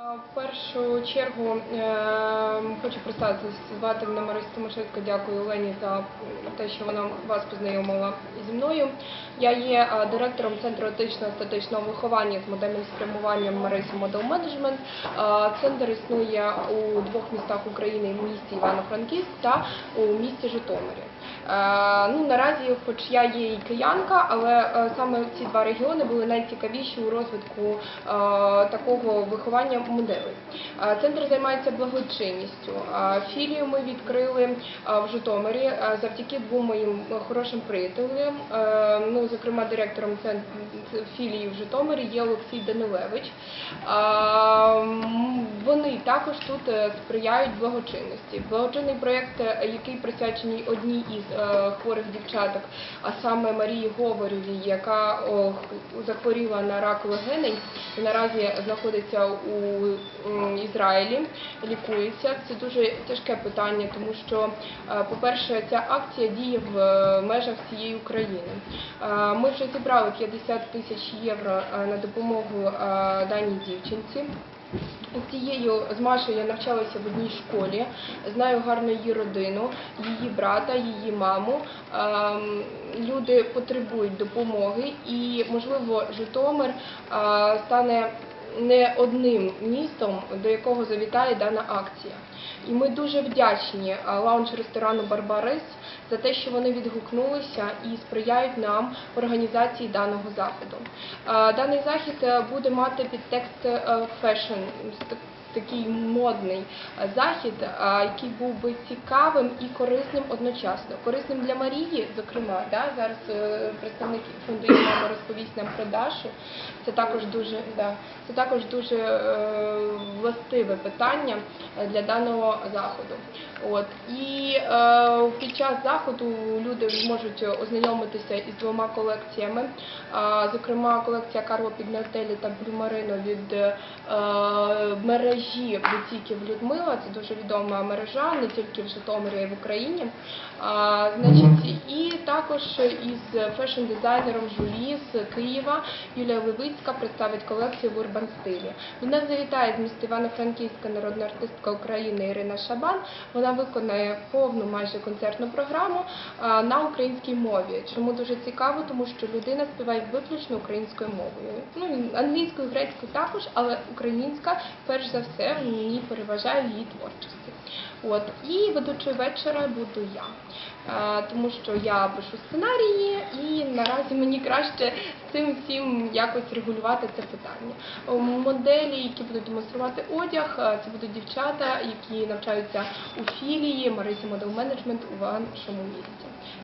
В першу чергу е, хочу представитися, звати мене Марися Тимошевська. Дякую Олені за те, що вона вас познайомила зі мною. Я є е, директором Центру етичного статичного виховання з модельним спрямуванням Марисі Management. Е, Центр існує у двох містах України в місті Івано-Франківськ та у місті Житомирі. Е, Ну, наразі, хоч я є і киянка, але саме ці два регіони були найцікавіші у розвитку такого виховання моделей. Е, Центр займається благочинністю. Е, Філію ми відкрили е, в Житомирі е, завдяки двом моїм хорошим приятелям. Е, Ну, зокрема, директором філії в Житомирі є Олексій Данилевич. Е, Вони також тут е, сприяють благочинності. Благочинний проєкт, е, який присвячений одній із е, хворих дівчаток, а саме Марії Говоровій, яка захворіла на рак легеней наразі знаходиться у м, Ізраїлі, лікується. Це дуже тяжке питання, тому що, е, по-перше, ця акція діє в е, межах всієї України. Е, Ми вже зібрали 50 тисяч євро на допомогу даній дівчинці. З цією з Машею я навчалася в одній школі, знаю гарно її родину, її брата, її маму. Ем, Люди потребують допомоги, і можливо Житомир стане не одним містом, до якого завітає дана акція. І ми дуже вдячні е, лаунж-ресторану Барбарис за те, що вони відгукнулися і сприяють нам в організації даного заходу. Е, Даний захід е, буде мати підтекст фешн, такий модний е, захід, е, який був би цікавим і корисним одночасно. Корисним для Марії, зокрема, да? зараз е, представник фонду «Її мама» розповість нам про Дашу. Це також дуже, да, це також дуже властиве питання для даного заходу. От і е, під час заходу люди зможуть ознайомитися із двома колекціями. А, Зокрема, колекція Карло Піднателі та Блюмарино від е, мережі бутіків Людмила. Це дуже відома мережа, не тільки в Житомирі, а й в Україні. А, Значить, і також із фешн-дизайнером Жулі з Києва Юлія Левицька представить колекцію в урбан стилі. До нас завітає з міста Івано-Франківська народна артистка України Ірина Шабан. Вона виконає повну майже концертну програму на українській мові. Чому дуже цікаво, тому що людина співає виключно українською мовою. Ну англійською, грецькою також, але українська перш за все ній переважає її творчості. От і ведучою вечора буду я, тому що я пишу сценарії, і наразі мені краще цим всім якось регулювати це питання. Моделі, які будуть демонструвати одяг, це будуть дівчата, які навчаються у філії Марисі Model Management у вашому місті.